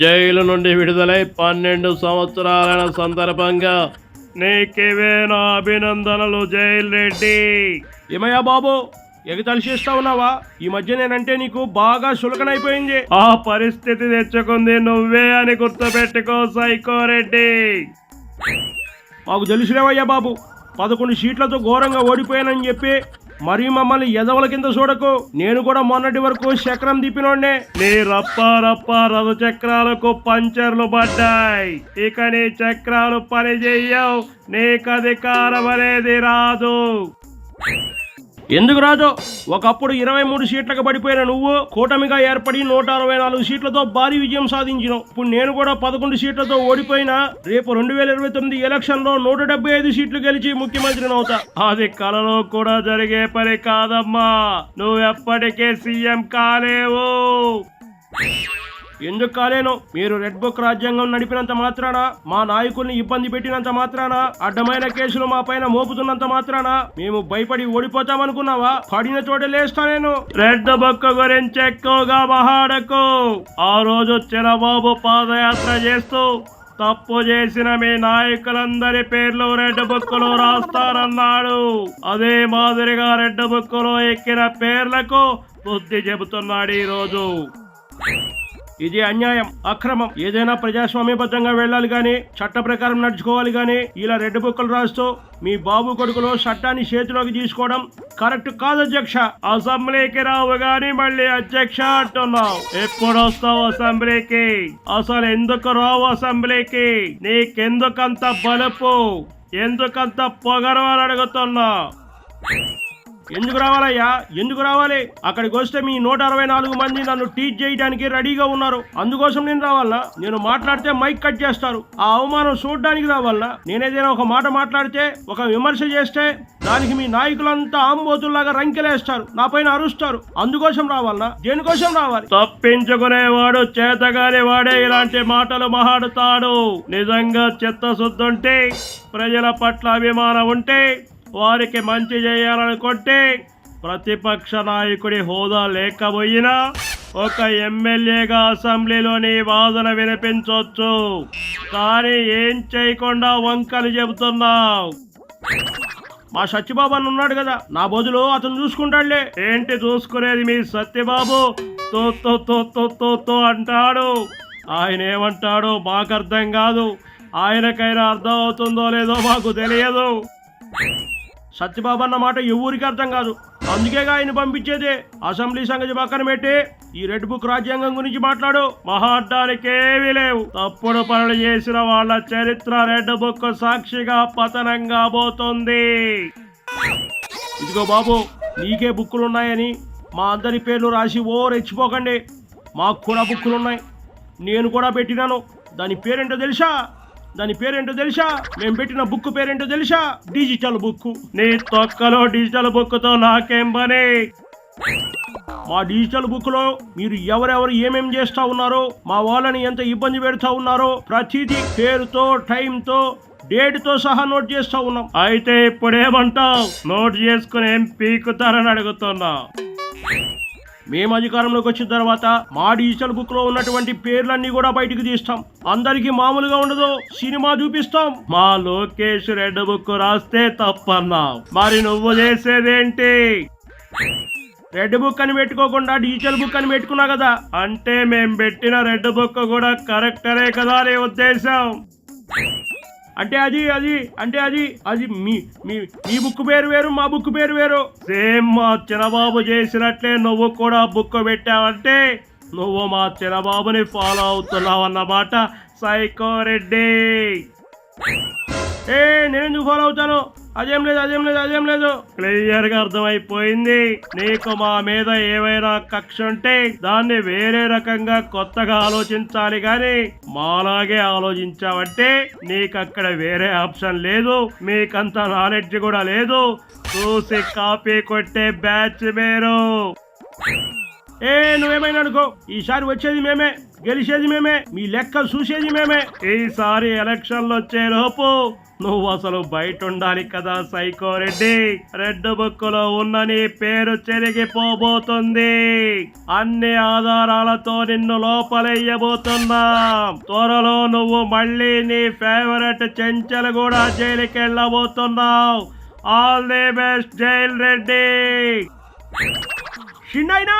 Jail నుండి విడుదలై పన్నెండు సంవత్సరాల సందర్భంగా నీకివే నా అభినందనలు జైలు రెడ్డి. ఏమయ్యా బాబు? ఎగతాళి చేస్తా ఉన్నావా? ఈ మధ్య నేనంటే నీకు బాగా చులకనైపోయింది. ఆ పరిస్థితి తెచ్చుకుంది నువ్వే అని గుర్తుపెట్టుకో సైకో రెడ్డి. మాకు తెలుసులేవయ్యా బాబు. పదకొండు సీట్లతో ఘోరంగా ఓడిపోయానని చెప్పి మరి మమ్మల్ని ఎదవల కింద చూడకు. నేను కూడా మొన్నటి వరకు చక్రం దిప్పినోడ్నే నీ రప్ప రప్ప రథ చక్రాలకు పంచర్లు పడ్డాయి. ఇక నీ చక్రాలు పని చెయ్యవు. నీకు అధికారం అనేది రాదు. ఎందుకు రాజు? ఒకప్పుడు ఇరవై మూడు సీట్లకు పడిపోయిన నువ్వు కూటమిగా ఏర్పడి నూట అరవై నాలుగు సీట్లతో భారీ విజయం సాధించినావు. ఇప్పుడు నేను కూడా పదకొండు సీట్లతో ఓడిపోయినా రేపు రెండు వేల ఇరవై తొమ్మిది ఎలక్షన్లో నూట డెబ్బై ఐదు సీట్లు గెలిచి ముఖ్యమంత్రిని అవుతా. అది కలలో కూడా జరిగే పని కాదమ్మా. నువ్వు ఎప్పటికే సీఎం కాలేవు. ఎందుకు కాలేను మీరు రెడ్ బుక్ రాజ్యాంగం నడిపినంత మాత్రాన మా నాయకుల్ని ఇబ్బంది పెట్టినంత మాత్రాన అడ్డమైన కేసులు మా పైన మోపుతున్నంత మాత్రాన మేము భయపడి ఓడిపోతామనుకున్నావా? పడిన చోట లేస్తా నేను. రెడ్ బుక్ గురించి ఎక్కువగా మహాడకు. ఆ రోజు చిరబాబు పాదయాత్ర చేస్తూ తప్పు చేసిన మీ నాయకులందరి పేర్లు రెడ్ బుక్లో రాస్తారన్నాడు. అదే మాదిరిగా రెడ్ బుక్లో ఎక్కిన పేర్లకు బుద్ధి చెబుతున్నాడు ఈరోజు. ఇది అన్యాయం అక్రమం. ఏదైనా ప్రజాస్వామ్యబద్ధంగా వెళ్ళాలి కానీ చట్ట ప్రకారం నడుచుకోవాలి కానీ ఇలా రెడ్ బుక్కలు రాస్తూ మీ బాబు కొడుకులో చట్టాన్ని చేతిలోకి తీసుకోవడం కరెక్ట్ కాదు అధ్యక్ష. అసెంబ్లీకి రావు గాని మళ్ళీ అధ్యక్ష అంటున్నావు. ఎప్పుడు వస్తావు అసెంబ్లీకి? అసలు ఎందుకు రావు అసెంబ్లీకి? నీకెందుకంత బలుపు? ఎందుకంత పొగరు అని అడుగుతున్నా ఎందుకు రావాలయ్యా? ఎందుకు రావాలి? అక్కడికి వస్తే మీ నూట అరవై నాలుగు మంది నన్ను టీచ్ చేయడానికి రెడీగా ఉన్నారు. అందుకోసం నేను రావాలా? నేను మాట్లాడితే మైక్ కట్ చేస్తారు. ఆ అవమానం చూడడానికి రావాలా? నేనేదైనా ఒక మాట మాట్లాడితే ఒక విమర్శ చేస్తే దానికి మీ నాయకులంతా ఆంబోతుల్లాగా రంకెలేస్తారు నా పైన అరుస్తారు. అందుకోసం రావాలా? దేనికోసం రావాలి? తప్పించుకునేవాడు చేతగానే వాడే ఇలాంటి మాటలు మాడతాడు నిజంగా చెత్త చిత్తశుద్ధుంటే ప్రజల పట్ల అభిమానం ఉంటే వారికి మంచి చేయాలనుకుంటే ప్రతిపక్ష నాయకుడి హోదా లేకపోయినా ఒక ఎమ్మెల్యేగా అసెంబ్లీలోని వాదన వినిపించవచ్చు కానీ ఏం చేయకుండా వంకలు చెబుతున్నావు? మా సత్యబాబు అని ఉన్నాడు కదా నా బదులు అతను చూసుకుంటాడులే. ఏంటి చూసుకునేది మీ సత్యబాబు? తో తో తో తో తో తో అంటాడు. ఆయన ఏమంటాడో మాకు అర్థం కాదు. ఆయనకైనా అర్థం అవుతుందో లేదో మాకు తెలియదు. సత్యబాబు అన్న మాట ఎవరికి అర్థం కాదు. అందుకేగా ఆయన పంపించేదే? అసెంబ్లీ సంగతి పక్కన పెట్టి ఈ రెడ్ బుక్ రాజ్యాంగం గురించి మాట్లాడు. మహాడ్డానికేమీ లేవు. తప్పుడు పనులు చేసిన వాళ్ళ చరిత్ర రెడ్ బుక్ సాక్షిగా పతనంగా పోతుంది. ఇదిగో బాబు నీకే బుక్కులు ఉన్నాయని మా అందరి పేర్లు రాసి ఓ రెచ్చిపోకండి. మాకు కూడా బుక్కులు ఉన్నాయి. నేను కూడా పెట్టినాను. దాని పేరేంటో తెలుసా? దాని పేరేంటో తెలుసా? మేము పెట్టిన బుక్ పేరేంటో తెలుసా? డిజిటల్ బుక్ నీ తొక్కలో డిజిటల్ బుక్తో నాకేం పని? మా డిజిటల్ బుక్లో మీరు ఎవరెవరు ఏమేం చేస్తా ఉన్నారో మా వాళ్ళని ఎంత ఇబ్బంది పెడతా ఉన్నారో ప్రతిదీ పేరుతో టైంతో డేట్తో సహా నోట్ చేస్తా ఉన్నాం. అయితే ఇప్పుడేమంటావు? నోట్ చేసుకుని ఏం పీకుతారని అడుగుతున్నా. మేము అధికారంలోకి వచ్చిన తర్వాత మా డిజిటల్ బుక్లో ఉన్నటువంటి పేర్లన్నీ కూడా బయటికి తీస్తాం. అందరికి మామూలుగా ఉండదు. సినిమా చూపిస్తాం. మా లోకేష్ రెడ్ బుక్ రాస్తే తప్పన్నావు మరి నువ్వు చేసేదేంటి? రెడ్ బుక్ అని పెట్టుకోకుండా డిజిటల్ బుక్ అని పెట్టుకున్నా కదా. అంటే మేము పెట్టిన రెడ్ బుక్ కూడా కరెక్టరే కదా అనే ఉద్దేశం. అంటే అది అది అంటే అది అది మీ మీ మీ బుక్ పేరు వేరు మా బుక్ పేరు వేరు. సేమ్ మా చిన్నబాబు చేసినట్లే నువ్వు కూడా బుక్ పెట్టావంటే నువ్వు మా చిన్నబాబుని ఫాలో అవుతున్నావు అన్నమాట. సైకో రెడ్డి. ఏ నేను ఫాలో అవుతాను? అదేం లేదు అదేం లేదు అదేం లేదు. క్లియర్గా అర్థమైపోయింది. నీకు మా మీద ఏవైనా కక్ష ఉంటే దాన్ని వేరే రకంగా కొత్తగా ఆలోచించాలి గాని మాలాగే ఆలోచించావంటే నీకు అక్కడ వేరే ఆప్షన్ లేదు మీకంత నాలెడ్జ్ కూడా లేదు. చూసి కాపీ కొట్టే బ్యాచ్ మీరు ఏ నువ్వేమైనా అనుకో. ఈసారి వచ్చేది మేమే గెలిచేది మేమే మీ లెక్క చూసేది మేమే. ఈసారి ఎలక్షన్లు వచ్చే లోపు నువ్వు అసలు బయట ఉండాలి కదా సైకో రెడ్డి. రెడ్ బుక్లో ఉన్న నీ పేరు చెరిగిపోబోతుంది. అన్ని ఆధారాలతో నిన్ను లోపలెయ్యబోతున్నాం త్వరలో నువ్వు మళ్ళీ నీ ఫేవరెట్ చెంచలు కూడా జైలుకి వెళ్ళబోతున్నావు all the best jail Reddy. చిన్నైనా